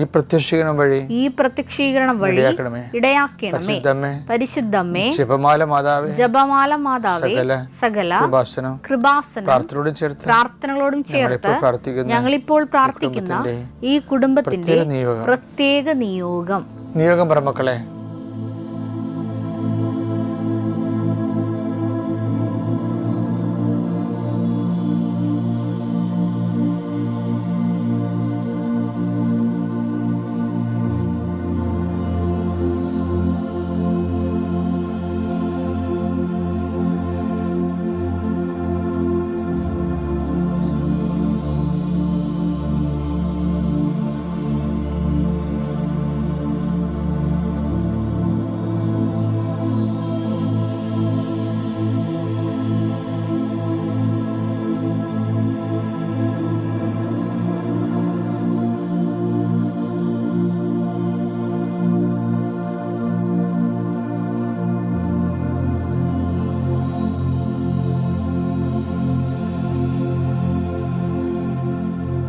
ഈ പ്രത്യക്ഷീകരണം വഴി ഈ പ്രത്യക്ഷീകരണം വഴി ഇടയാക്കണമേ. ഇടയാക്കണമേ. പരിശുദ്ധമേ പരിശുദ്ധമ്മേ ജപമാല മാതാവേ ജപമാല മാതാവേ സകല കൃപാസനം കൃപാസനം പ്രാർത്ഥനയോടും ചേർത്ത് പ്രാർത്ഥനകളോടും ചേർത്ത് ഞങ്ങളിപ്പോൾ പ്രാർത്ഥിക്കുന്ന ഈ കുടുംബത്തിന്റെ പ്രത്യേക നിയോഗം. പ്രത്യേക നിയോഗം. നിയോഗം പറ മക്കളെ.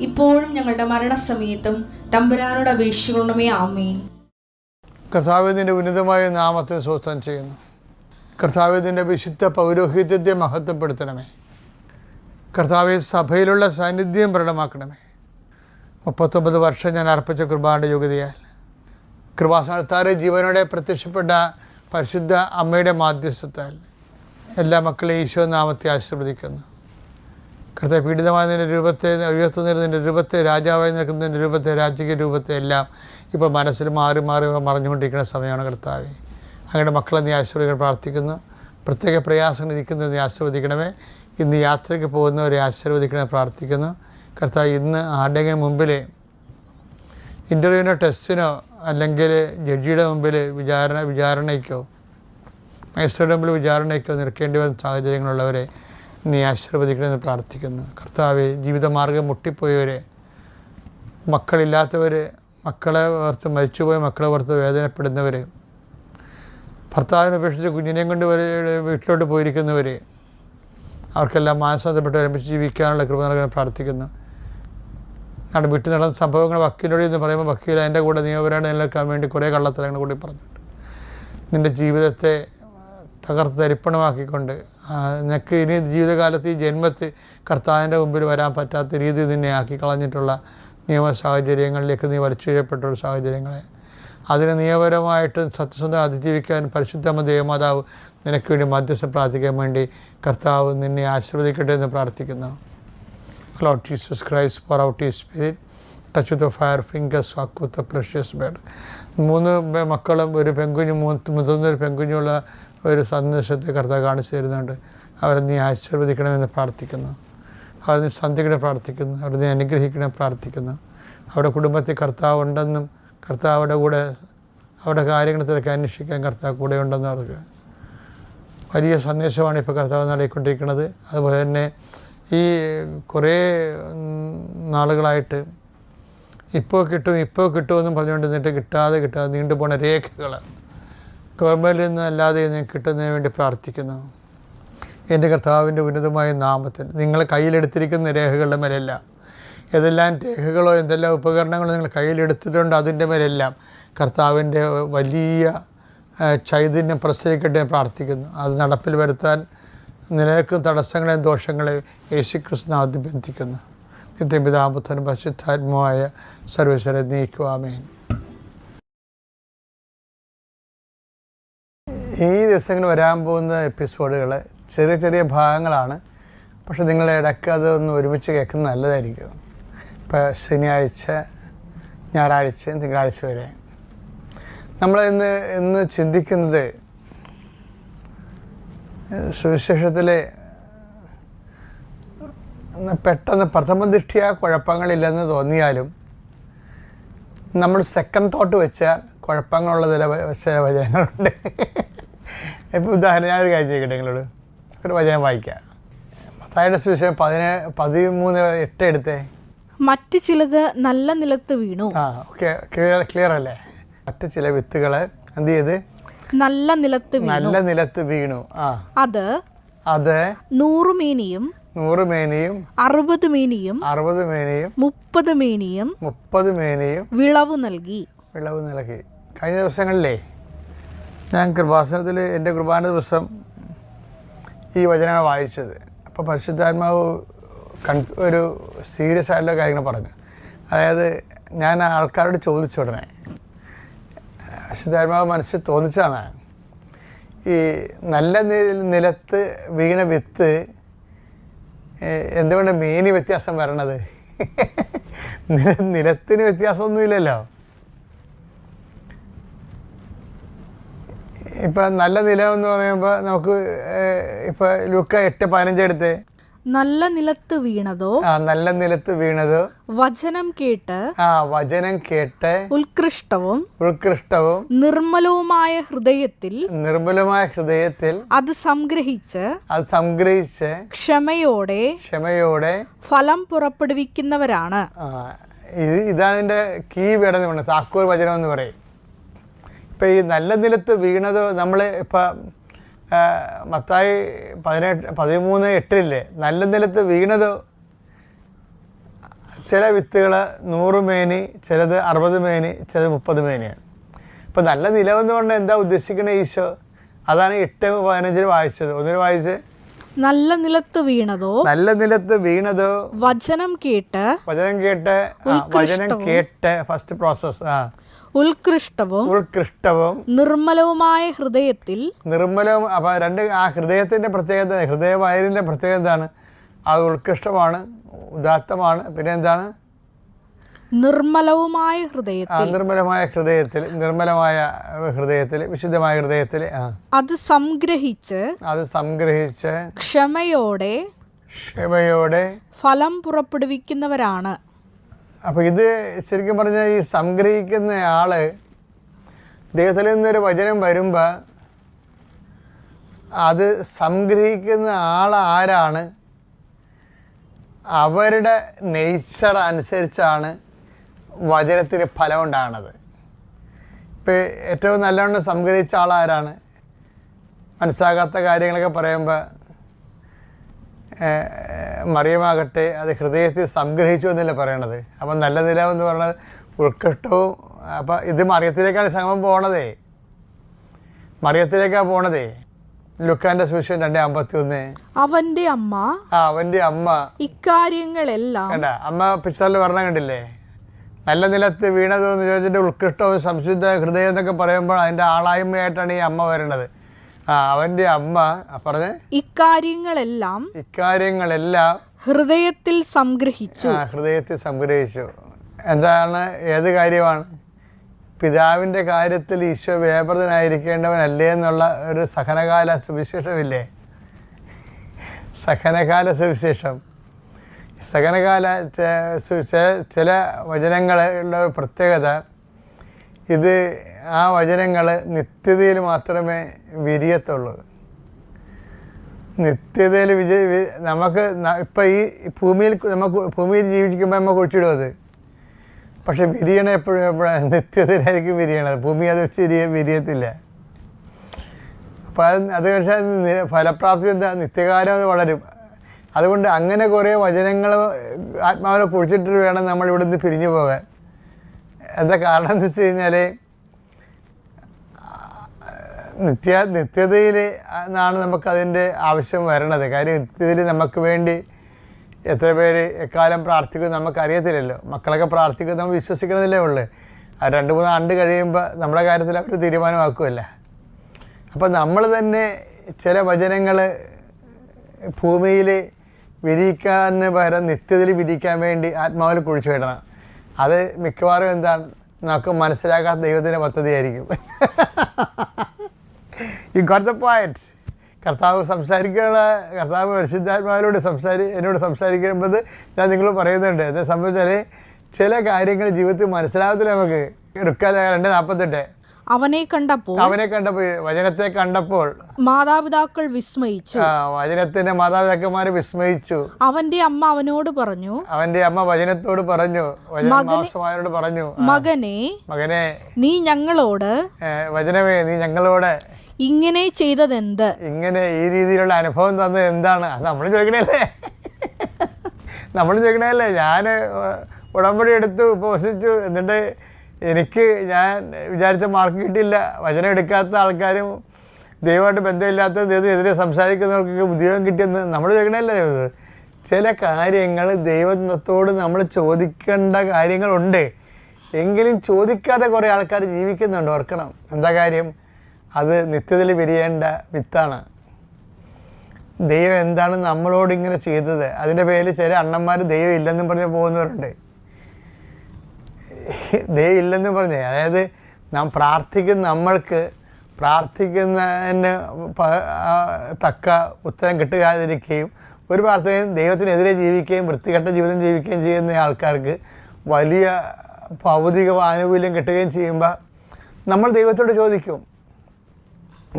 ഇപ്പോഴും ഞങ്ങളുടെ മരണസമയത്തും തമ്പുരാനോട് അപേക്ഷിക്കണമേ ആമേൻ. കർത്താവിന്റെ ഉന്നതമായ നാമത്തെ സ്വസ്ഥം ചെയ്യുന്നു. കർത്താവിന്റെ വിശുദ്ധ പൗരോഹിത്യത്തെ മഹത്വപ്പെടുത്തണമേ. കർത്താവ് സഭയിലുള്ള സാന്നിധ്യം പ്രകടമാക്കണമേ. മുപ്പത്തൊമ്പത് വർഷം ഞാൻ അർപ്പിച്ച കൃപാന്റെ യോഗ്യതയാൽ കൃപാസ്ഥാനത്താറെ ജീവനോടെ പ്രത്യക്ഷപ്പെട്ട പരിശുദ്ധ അമ്മയുടെ മാധ്യസ്ഥത്താൽ എല്ലാ മക്കളെയും ഈശോ നാമത്തെ ആശീർവദിക്കുന്നു. കർത്താവ് പീഡിതമായ നിന്റെ രൂപത്തെ ഉയർത്തുന്നതിന്റെ രൂപത്തെ രാജാവായി നിൽക്കുന്നതിന്റെ രൂപത്തെ രാജകീയ രൂപത്തെ എല്ലാം ഇപ്പോൾ മനസ്സിൽ മാറി മാറി മറഞ്ഞുകൊണ്ടിരിക്കുന്ന സമയമാണ് കർത്താവ്. അങ്ങനെ മക്കളെ നീ ആശീർവദിക്കാൻ പ്രാർത്ഥിക്കുന്നു. പ്രത്യേക പ്രയാസങ്ങൾ ഇരിക്കുന്നത് നീ ആശീർവദിക്കണമേ. ഇന്ന് യാത്രയ്ക്ക് പോകുന്നവരെ ആശീർവദിക്കണമെന്ന് പ്രാർത്ഥിക്കുന്നു. കർത്താവ് ഇന്ന് ആരുടെയെങ്കിലും മുമ്പിൽ ഇന്റർവ്യൂവിനോ ടെസ്റ്റിനോ അല്ലെങ്കിൽ ജഡ്ജിയുടെ മുമ്പിൽ വിചാരണ വിചാരണയ്ക്കോ മജിസ്ട്രേറ്റ് മുമ്പിൽ വിചാരണയ്ക്കോ നിൽക്കേണ്ടി വരുന്ന സാഹചര്യങ്ങളുള്ളവരെ നീ ആശീർവദിക്കണമെന്ന് പ്രാർത്ഥിക്കുന്നു. കർത്താവ് ജീവിതമാർഗം മുട്ടിപ്പോയവരെ മക്കളില്ലാത്തവർ മക്കളെ ഓർത്ത് മരിച്ചുപോയ മക്കളെ ഓർത്ത് വേദനപ്പെടുന്നവർ ഭർത്താവിനെ ഉപേക്ഷിച്ച് കുഞ്ഞിനെയും കൊണ്ട് വീട്ടിലോട്ട് പോയിരിക്കുന്നവർ അവർക്കെല്ലാം മാനസാന്തപ്പെട്ട് ഒരുമിച്ച് ജീവിക്കാനുള്ള കൃപ നൽകാൻ പ്രാർത്ഥിക്കുന്നു. നമ്മുടെ വീട്ടിൽ നടന്ന സംഭവങ്ങൾ വക്കീലോട് എന്ന് പറയുമ്പോൾ വക്കീൽ എന്റെ കൂടെ നിയമപരാണ് നിലനിൽക്കാൻ വേണ്ടി കുറേ കള്ളത്തരങ്ങൾ കൂടി പറഞ്ഞിട്ടുണ്ട്. നിന്റെ ജീവിതത്തെ തകർത്ത് തരിപ്പണമാക്കിക്കൊണ്ട് നിനക്ക് ഇനി ജീവിതകാലത്ത് ഈ ജന്മത്ത് കർത്താവിന്റെ മുമ്പിൽ വരാൻ പറ്റാത്ത രീതി നിന്നെ ആക്കി കളഞ്ഞിട്ടുള്ള നിയമ സാഹചര്യങ്ങളിലേക്ക് നീ വലിച്ചിഴപ്പെട്ടുള്ള സാഹചര്യങ്ങളെ. അതിനെ നിയമപരമായിട്ട് സത്യസന്ധം അതിജീവിക്കാൻ പരിശുദ്ധമ ദേവമാതാവ് നിനക്ക് വേണ്ടി മധ്യസ്ഥ പ്രാർത്ഥിക്കാൻ വേണ്ടി കർത്താവ് നിന്നെ ആശീർവദിക്കട്ടെ എന്ന് പ്രാർത്ഥിക്കുന്നു. Lord Jesus Christ, pour out His Spirit, touch with the fire fingers, walk with the precious. മൂന്ന് മക്കളും ഒരു പെൺകുഞ്ഞും മുതിർന്നൊരു പെൺകുഞ്ഞുമുള്ള ഒരു സന്ദേശത്തെ കർത്താവ് കാണിച്ചു തരുന്നുണ്ട്. അവരെ നീ ആശീർവദിക്കണമെന്ന് പ്രാർത്ഥിക്കുന്നു. അവരെ നീ സന്ധിക്കണം പ്രാർത്ഥിക്കുന്നു. അവരെ നീ അനുഗ്രഹിക്കണം പ്രാർത്ഥിക്കുന്നു. അവരുടെ കുടുംബത്തിൽ കർത്താവ് ഉണ്ടെന്നും കർത്താവിടെ കൂടെ അവരുടെ കാര്യങ്ങളത്തിലൊക്കെ അന്വേഷിക്കാൻ കർത്താവ് കൂടെ ഉണ്ടെന്ന് അവർക്ക് വലിയ സന്ദേശമാണ് ഇപ്പോൾ കർത്താവ് നൽകിക്കൊണ്ടിരിക്കുന്നത്. അതുപോലെ തന്നെ ഈ കുറേ നാളുകളായിട്ട് ഇപ്പോൾ കിട്ടും ഇപ്പോൾ കിട്ടുമെന്നും പറഞ്ഞുകൊണ്ട് നിന്നിട്ട് കിട്ടാതെ കിട്ടാതെ നീണ്ടുപോണ രേഖകൾ ഗവൺമെന്റിൽ നിന്നല്ലാതെ നിങ്ങൾക്ക് കിട്ടുന്നതിന് വേണ്ടി പ്രാർത്ഥിക്കുന്നു. എന്റെ കർത്താവിന്റെ ഉന്നതമായ നാമത്തിൽ നിങ്ങൾ കയ്യിലെടുത്തിരിക്കുന്ന രേഖകളുടെ മേലെല്ലാം. ഏതെല്ലാം രേഖകളോ എന്തെല്ലാം ഉപകരണങ്ങളോ നിങ്ങൾ കയ്യിലെടുത്തിട്ടുണ്ട് അതിന്റെ മേലെല്ലാം. കർത്താവിന്റെ വലിയ ചൈതന്യം പ്രസരിക്കട്ടെ പ്രാർത്ഥിക്കുന്നു. അത് നടപ്പിൽ വരുത്താൻ നിലനിൽക്കുന്ന തടസ്സങ്ങളെയും ദോഷങ്ങളെയും യേശുക്രിസ്തു കൃഷ്ണ അതിബന്ധിക്കുന്നു നിത്യപിതാപുത്രനും പശുദ്ധാത്മാവായ സർവേശ്വരെ നീക്കുവാമേൻ. ഈ ദിവസങ്ങളിൽ വരാൻ പോകുന്ന എപ്പിസോഡുകൾ ചെറിയ ചെറിയ ഭാഗങ്ങളാണ്. പക്ഷെ നിങ്ങൾ ഇടയ്ക്ക് അതൊന്ന് ഒരുമിച്ച് കേൾക്കുന്നത് നല്ലതായിരിക്കും. ഇപ്പോൾ ശനിയാഴ്ച ഞായറാഴ്ച തിങ്കളാഴ്ച വരെ. നമ്മൾ ഇന്ന് ഇന്ന് ചിന്തിക്കുന്നത് സുവിശേഷത്തിലെ പെട്ടെന്ന് പ്രഥമ ദൃഷ്ടിയ കുഴപ്പങ്ങളില്ലെന്ന് തോന്നിയാലും നമ്മൾ സെക്കൻഡ് തോട്ട് വെച്ചാൽ കുഴപ്പങ്ങളുള്ള ചില ചില വചനങ്ങളുണ്ട്. ഇപ്പോൾ ഉദാഹരണം ഞാനൊരു കാര്യം ചെയ്യട്ടെ നിങ്ങളോട്? ഒരു വചനം വായിക്കാം. മത്തായുടെ സുവിശേഷം പതിനേഴ് പതിമൂന്ന് എട്ട് എടുത്തേ? മറ്റു ചിലത് നല്ല നിലത്ത് വീണു. ആ ഓക്കെ ക്ലിയർ ക്ലിയർ അല്ലേ? മറ്റു ചില വിത്തുകൾ എന്ത് ചെയ്ത്? നല്ല നിലത്ത് വീണു. നല്ല നിലത്ത് വീണു. ആ. അത് അത്? നൂറ് മേനിയും നൂറ് മേനിയും അറുപത് മേനിയും അറുപത് മേനിയും മുപ്പത് മേനിയും മുപ്പത് മേനിയും വിളവ് നൽകി. വിളവ് നൽകി. കഴിഞ്ഞ ദിവസങ്ങളിലേ ഞാൻ കൃപാസനത്തിൽ എന്റെ കുർബാന ദിവസം ഈ വചനമാണ് വായിച്ചത്. അപ്പോൾ പരിശുദ്ധാത്മാവ് കൺ ഒരു സീരിയസ് ആയിട്ടുള്ള കാര്യങ്ങൾ പറഞ്ഞു. അതായത് ഞാൻ ആൾക്കാരോട് ചോദിച്ചു ഉടനെ പരിശുദ്ധാത്മാവ് മനസ്സിൽ തോന്നിച്ചതാണ് ഈ നല്ല നിലത്ത് വീണ വിത്ത് എന്തുകൊണ്ട് മീന് വ്യത്യാസം വരണത്? നില- നിലത്തിന് വ്യത്യാസമൊന്നുമില്ലല്ലോ. ഇപ്പം നല്ല നില എന്ന് പറയുമ്പോൾ നമുക്ക് ഇപ്പം ലുക്ക എട്ട് പതിനഞ്ച് എടുത്ത്. നല്ല നിലത്ത് വീണതോ? ആ നല്ല നിലത്ത് വീണതോ. വചനം കേട്ട് ആ വചനം കേട്ട് ഉത്കൃഷ്ടവും ഉത്കൃഷ്ടവും നിർമ്മലവുമായ ഹൃദയത്തിൽ നിർമ്മലമായ ഹൃദയത്തിൽ അത് സംഗ്രഹിച്ച് അത് സംഗ്രഹിച്ച് ക്ഷമയോടെ ക്ഷമയോടെ ഫലം പുറപ്പെടുവിക്കുന്നവരാണ്. ഇത് ഇതാണ് കീ വേടം എന്ന് പറയുന്നത് താക്കോൽ വചനം എന്ന് പറയും. ഇപ്പം ഈ നല്ല നിലത്ത് വീണത് നമ്മൾ ഇപ്പം മത്തായി പതിനെട്ട് പതിമൂന്ന് എട്ടില്ലേ? നല്ല നിലത്ത് വീണത് ചില വിത്തുകൾ നൂറ് മേനി ചിലത് അറുപത് മേനി ചിലത് മുപ്പത് മേനിയാണ്. ഇപ്പം നല്ല നിലവെന്ന് പറഞ്ഞാൽ എന്താ ഉദ്ദേശിക്കുന്നത് ഈശോ? അതാണ് എട്ട് പതിനഞ്ചിന് വായിച്ചത്. ഒന്നിന് വായിച്ച്. നല്ല നിലത്ത് വീണതോ? നല്ല നിലത്ത് വീണതോ വചനം കേട്ട് വചനം കേട്ട് വചനം കേട്ട് ഫസ്റ്റ് പ്രോസസ് ആ. ഉത്കൃഷ്ടവും ഉത്കൃഷ്ടവും നിർമ്മലവുമായ ഹൃദയത്തിൽ നിർമ്മലവും. അപ്പൊ രണ്ട് ആ ഹൃദയത്തിന്റെ പ്രത്യേകത ഹൃദയവായുവിന്റെ പ്രത്യേകത എന്താണ്? അത് ഉത്കൃഷ്ടമാണ് ഉദാത്തമാണ് പിന്നെ എന്താണ്? നിർമ്മലവുമായ ഹൃദയത്തിൽ നിർമ്മലമായ ഹൃദയത്തിൽ നിർമ്മലമായ ഹൃദയത്തിൽ വിശുദ്ധമായ ഹൃദയത്തിൽ അത് സംഗ്രഹിച്ച് അത് സംഗ്രഹിച്ച് ക്ഷമയോടെ ക്ഷമയോടെ ഫലം പുറപ്പെടുവിക്കുന്നവരാണ്. അപ്പോൾ ഇത് ശരിക്കും പറഞ്ഞാൽ ഈ സംഗ്രഹിക്കുന്ന ആൾ ദൈവത്തിൽ നിന്നൊരു വചനം വരുമ്പോൾ അത് സംഗ്രഹിക്കുന്ന ആൾ ആരാണ്? അവരുടെ നേച്ചർ അനുസരിച്ചാണ് വചനത്തിന് ഫലം ഉണ്ടാകുന്നത്. ഇപ്പോൾ ഏറ്റവും നല്ലവണ്ണം സംഗ്രഹിച്ച ആളാരാണ് മനസ്സാകാത്ത കാര്യങ്ങളൊക്കെ പറയുമ്പോൾ മറിയമാകട്ടെ അത് ഹൃദയത്തിൽ സംഗ്രഹിച്ചു എന്നല്ലേ പറയണത്? അപ്പം നല്ല നില എന്ന് പറയുന്നത് ഉൾക്കട്ടവും അപ്പം ഇത് മറിയത്തിലേക്കാണ് സംഗമം പോണതേ. മറിയത്തിലേക്കാണ് പോണതേ. ലുക്കാന്റെ സുവിശേഷം രണ്ടേ അമ്പത്തി ഒന്ന് അവന്റെ അമ്മ. ആ അവന്റെ അമ്മ. ഇക്കാര്യങ്ങളെല്ലാം. കണ്ട അമ്മ പിക്ചറിൽ പറഞ്ഞ കണ്ടില്ലേ? നല്ല നിലത്ത് വീണതെന്ന് ചോദിച്ചിട്ട് ഉത്കൃഷ്ടവും സംശുദ്ധ ഹൃദയം എന്നൊക്കെ പറയുമ്പോൾ അതിന്റെ ആളായ്മയായിട്ടാണ് ഈ അമ്മ വരണത് ആ അവന്റെ അമ്മ പറഞ്ഞേ? ഇക്കാര്യങ്ങളെല്ലാം ഇക്കാര്യങ്ങളെല്ലാം ഹൃദയത്തിൽ സംഗ്രഹിച്ചു. ഹൃദയത്തിൽ സംഗ്രഹിച്ചു. എന്താണ്? ഏത് കാര്യമാണ്? പിതാവിന്റെ കാര്യത്തിൽ ഈശോ വ്യാപൃതനായിരിക്കേണ്ടവനല്ലേ എന്നുള്ള ഒരു സഹനകാല സുവിശേഷമില്ലേ? സഹനകാല സുവിശേഷം. സഹനകാല ചില വചനങ്ങളുടെ പ്രത്യേകത ഇത് ആ വചനങ്ങൾ നിത്യതയിൽ മാത്രമേ വിരിയത്തുള്ളൂ. നിത്യതയിൽ വിജയ നമുക്ക് ഇപ്പം ഈ ഭൂമിയിൽ നമുക്ക് ഭൂമിയിൽ ജീവിക്കുമ്പോൾ നമ്മൾ കുഴിച്ചിടും പക്ഷെ വിരിയണ എപ്പോഴും എപ്പോഴാണ് നിത്യതയിലായിരിക്കും വിരിയണത്. ഭൂമി അത് വെച്ച് വിരിയ വിരിയത്തില്ല. അപ്പം അത് അത് പക്ഷേ ഫലപ്രാപ്തി എന്താ? നിത്യകാലം അത് വളരും. അതുകൊണ്ട് അങ്ങനെ കുറേ വചനങ്ങൾ ആത്മാവിനെ കുഴിച്ചിട്ട് വേണം നമ്മൾ ഇവിടുന്ന് പിരിഞ്ഞു പോകാൻ. എന്താ കാരണം എന്ന് വെച്ച് കഴിഞ്ഞാൽ നിത്യ നിത്യതയിൽ നിന്നാണ് നമുക്കതിന്റെ ആവശ്യം വരണത് കാര്യം നിത്യതയിൽ നമുക്ക് വേണ്ടി എത്ര പേര് എക്കാലം പ്രാർത്ഥിക്കും നമുക്കറിയത്തില്ലല്ലോ. മക്കളൊക്കെ പ്രാർത്ഥിക്കും നമ്മൾ വിശ്വസിക്കണമെന്നല്ലേ ഉള്ളു. ആ രണ്ട് മൂന്ന് ആണ്ട് കഴിയുമ്പോൾ നമ്മുടെ കാര്യത്തിൽ അവർ തീരുമാനമാക്കുമല്ല അപ്പം നമ്മൾ തന്നെ ചില വചനങ്ങൾ ഭൂമിയിൽ വിരിക്കാന് പകരം നിത്യതയിൽ വിരിക്കാൻ വേണ്ടി ആത്മാവിൽ കുഴിച്ചു വിടണം. അത് മിക്കവാറും എന്താണ്? നമുക്ക് മനസ്സിലാക്കാത്ത ദൈവത്തിന്റെ പദ്ധതിയായിരിക്കും. ഈ ഗോട്ട് ദ പോയിന്റ് കർത്താവ് സംസാരിക്കുന്ന കർത്താവ് പരിശുദ്ധാത്മാവിനോട് സംസാരി എന്നോട് സംസാരിക്കുമ്പോൾ ഞാൻ നിങ്ങൾ പറയുന്നുണ്ട്. എന്നെ സംബന്ധിച്ചാൽ ചില കാര്യങ്ങൾ ജീവിതത്തിൽ മനസ്സിലാകത്തില്ല നമുക്ക് എടുക്കാൻ രണ്ട് നാൽപ്പത്തെട്ട് അവനെ കണ്ടപ്പോൾ അവനെ കണ്ടപ്പോൾ വചനത്തെ കണ്ടപ്പോൾ മാതാപിതാക്കൾ വിസ്മയിച്ചു. വചനത്തിന്റെ മാതാപിതാക്കന്മാർ വിസ്മയിച്ചു. അവന്റെ അമ്മ അവനോട് പറഞ്ഞു അവന്റെ അമ്മ വചനത്തോട് പറഞ്ഞു വചനമാസമാരോട് പറഞ്ഞു മകനെ മകനെ നീ ഞങ്ങളോട് വചനമേ നീ ഞങ്ങളോട് ഇങ്ങനെ ചെയ്തതെന്ത്? ഇങ്ങനെ ഈ രീതിയിലുള്ള അനുഭവം തന്നത് എന്താണ്? നമ്മൾ ചോദിക്കണല്ലേ നമ്മൾ ചോദിക്കണല്ലേ ഞാൻ ഉടമ്പടി എടുത്തു ഉപവസിച്ചു എന്നിട്ട് എനിക്ക് ഞാൻ വിചാരിച്ച മാർക്ക് കിട്ടിയില്ല. വചനം എടുക്കാത്ത ആൾക്കാരും ദൈവമായിട്ട് ബന്ധമില്ലാത്ത ദൈവത്തിനെതിരെ സംസാരിക്കുന്നവർക്കൊക്കെ ഉദ്യോഗം കിട്ടിയെന്ന് നമ്മൾ ചോദിക്കണല്ലേ ദൈവം? ചില കാര്യങ്ങൾ ദൈവത്തോട് നമ്മൾ ചോദിക്കേണ്ട കാര്യങ്ങളുണ്ട്. എങ്കിലും ചോദിക്കാതെ കുറേ ആൾക്കാർ ജീവിക്കുന്നുണ്ട് ഓർക്കണം. എന്താ കാര്യം? അത് നിത്യത്തിൽ വിരിയേണ്ട വിത്താണ്. ദൈവം എന്താണ് നമ്മളോട് ഇങ്ങനെ ചെയ്തത്? അതിന്റെ പേരിൽ ചില അണ്ണന്മാർ ദൈവം ഇല്ലെന്നും പറഞ്ഞ് പോകുന്നവരുണ്ട്. ദൈവം ഇല്ലെന്ന് പറഞ്ഞേ. അതായത് നാം പ്രാർത്ഥിക്കുന്ന നമ്മൾക്ക് പ്രാർത്ഥിക്കുന്നതിന് തക്ക ഉത്തരം കിട്ടുകാതിരിക്കുകയും ഒരു പ്രാർത്ഥനയും ദൈവത്തിനെതിരെ ജീവിക്കുകയും വൃത്തികെട്ട ജീവിതം ജീവിക്കുകയും ചെയ്യുന്ന ആൾക്കാർക്ക് വലിയ ഭൗതിക ആനുകൂല്യം കിട്ടുകയും ചെയ്യുമ്പോൾ നമ്മൾ ദൈവത്തോട് ചോദിക്കും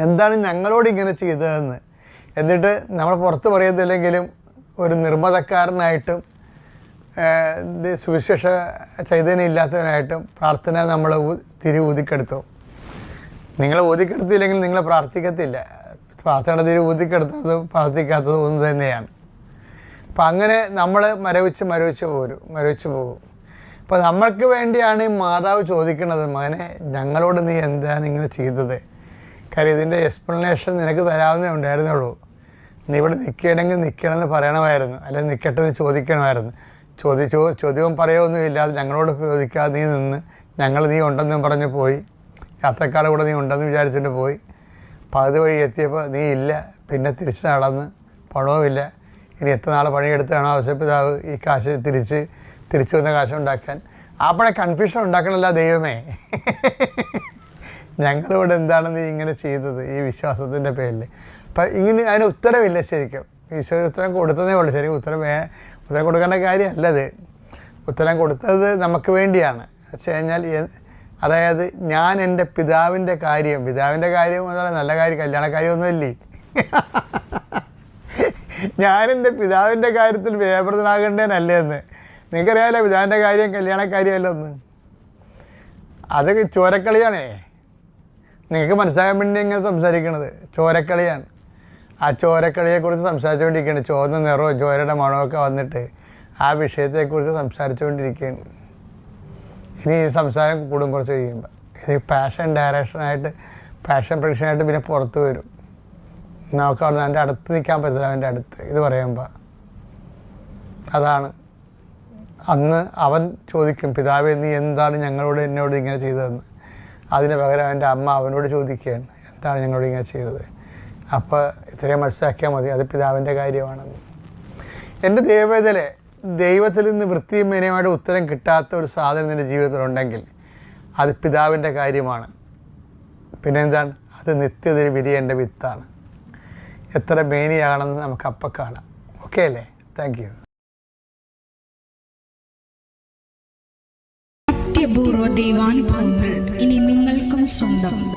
എന്താണ് ഞങ്ങളോട് ഇങ്ങനെ ചെയ്തതെന്ന്? എന്നിട്ട് നമ്മൾ പുറത്ത് പറയത്തില്ലെങ്കിലും ഒരു നിർമ്മതക്കാരനായിട്ടും സുവിശേഷ ചൈതന്യം ഇല്ലാത്തവനായിട്ടും പ്രാർത്ഥന നമ്മൾ തിരി ഊതിക്കെടുത്തു. നിങ്ങൾ ഊതിക്കെടുത്തില്ലെങ്കിൽ നിങ്ങൾ പ്രാർത്ഥിക്കത്തില്ല. പ്രാർത്ഥന തിരി ഊതിക്കെടുത്തതും പ്രാർത്ഥിക്കാത്തതും ഒന്ന് തന്നെയാണ്. അപ്പം അങ്ങനെ നമ്മൾ മരവിച്ച് മരവിച്ച് പോരും മരവിച്ച് പോകും. അപ്പം നമ്മൾക്ക് വേണ്ടിയാണ് മാതാവ് ചോദിക്കുന്നത് മകനെ ഞങ്ങളോട് നീ എന്താണ് ഇങ്ങനെ ചെയ്തത്? കാര്യം ഇതിന്റെ എക്സ്പ്ലനേഷൻ നിനക്ക് തരാവുന്നേ ഉണ്ടായിരുന്നുള്ളൂ. നീ ഇവിടെ നിൽക്കണമെങ്കിൽ നിൽക്കണമെന്ന് പറയണമായിരുന്നു. അല്ലെങ്കിൽ നിൽക്കട്ടെ എന്ന് ചോദിക്കണമായിരുന്നു. ചോദിച്ചോ ചോദ്യവും പറയുമൊന്നും ഇല്ലാതെ ഞങ്ങളോട് ചോദിക്കാതെ നീ നിന്ന്. ഞങ്ങൾ നീ ഉണ്ടെന്ന് പറഞ്ഞ് പോയി. യാത്രക്കാരുടെ കൂടെ നീ ഉണ്ടെന്ന് വിചാരിച്ചിട്ട് പോയി. പകുതി വഴി എത്തിയപ്പോൾ നീ ഇല്ല. പിന്നെ തിരിച്ച് നടന്ന് പണവുമില്ല. ഇനി എത്ര നാൾ പണിയെടുത്താണോ ആവശ്യപ്പിതാവ് ഈ കാശ് തിരിച്ച് തിരിച്ചു വന്ന കാശ് ഉണ്ടാക്കാൻ? അപ്പോഴെ കൺഫ്യൂഷൻ ഉണ്ടാക്കണമല്ല ദൈവമേ. ഞങ്ങളോട് എന്താണ് നീ ഇങ്ങനെ ചെയ്തത്? ഈ വിശ്വാസത്തിന്റെ പേരിൽ അപ്പം ഇങ്ങനെ അതിന് ഉത്തരവില്ല ശരിക്കും. ഈശോ ഉത്തരം കൊടുത്തതേ ഉള്ളൂ. ശരിക്കും ഉത്തരം വേ ഉത്തരം കൊടുക്കേണ്ട കാര്യമല്ലത് ഉത്തരം കൊടുത്തത് നമുക്ക് വേണ്ടിയാണ്. വെച്ച് കഴിഞ്ഞാൽ അതായത് ഞാൻ എന്റെ പിതാവിന്റെ കാര്യം പിതാവിന്റെ കാര്യം എന്ന് പറഞ്ഞാൽ നല്ല കാര്യം കല്യാണ കാര്യമൊന്നുമില്ലേ ഞാൻ എന്റെ പിതാവിന്റെ കാര്യത്തിൽ വ്യാപൃതനാകേണ്ടതല്ലേ എന്ന്. നിങ്ങൾക്കറിയാമല്ലോ പിതാവിന്റെ കാര്യം കല്യാണ കാര്യമല്ല ഒന്ന്? അത് ചോരക്കളിയാണേ. നിങ്ങൾക്ക് മനസ്സിലാകാൻ വേണ്ടി ഇങ്ങനെ സംസാരിക്കണത്. ചോരക്കളിയാണ്. ആ ചോരക്കളിയെക്കുറിച്ച് സംസാരിച്ചുകൊണ്ടിരിക്കുകയാണ്. ചുവന്ന നിറവും ചോരയുടെ മണമൊക്കെ വന്നിട്ട് ആ വിഷയത്തെക്കുറിച്ച് സംസാരിച്ചുകൊണ്ടിരിക്കുകയാണ്. ഇനി ഈ സംസാരം കൂടും കുറച്ച് കഴിയുമ്പോൾ ഇത് പാഷൻ ഡയറക്ഷനായിട്ട് പാഷൻ പ്രൊഡക്ഷനായിട്ട് പിന്നെ പുറത്ത് വരും. നമുക്ക് അവിടെ എന്റെ അടുത്ത് നിൽക്കാൻ പറ്റില്ല അവന്റെ അടുത്ത്. ഇത് പറയുമ്പോൾ അതാണ്. അന്ന് അവൻ ചോദിക്കും പിതാവേ നീ എന്താണ് ഞങ്ങളോട് എന്നോട് ഇങ്ങനെ ചെയ്തതെന്ന്? അതിന് പകരം അവന്റെ അമ്മ അവനോട് ചോദിക്കുകയാണ് എന്താണ് ഞങ്ങളോട് ഇങ്ങനെ ചെയ്തത്? അപ്പോൾ ഇത്രയും മനസ്സിലാക്കിയാൽ മതി. അത് പിതാവിന്റെ കാര്യമാണെന്ന്. എന്റെ ദൈവവേദലെ ദൈവത്തിൽ നിന്ന് വൃത്തിയും മേനയുമായിട്ട് ഉത്തരം കിട്ടാത്ത ഒരു സാധനം നിന്റെ ജീവിതത്തിലുണ്ടെങ്കിൽ അത് പിതാവിന്റെ കാര്യമാണ്. പിന്നെ എന്താണ് അത് നിത്യതയിൽ വിരിയേണ്ട വിത്താണ്. എത്ര മേനിയാണെന്ന് നമുക്ക് അപ്പം കാണാം. ഓക്കെ അല്ലേ? താങ്ക് യു അത്യപൂർവ ദൈവാനുഭവങ്ങൾ ഇനി നിങ്ങൾക്കും സ്വന്തം.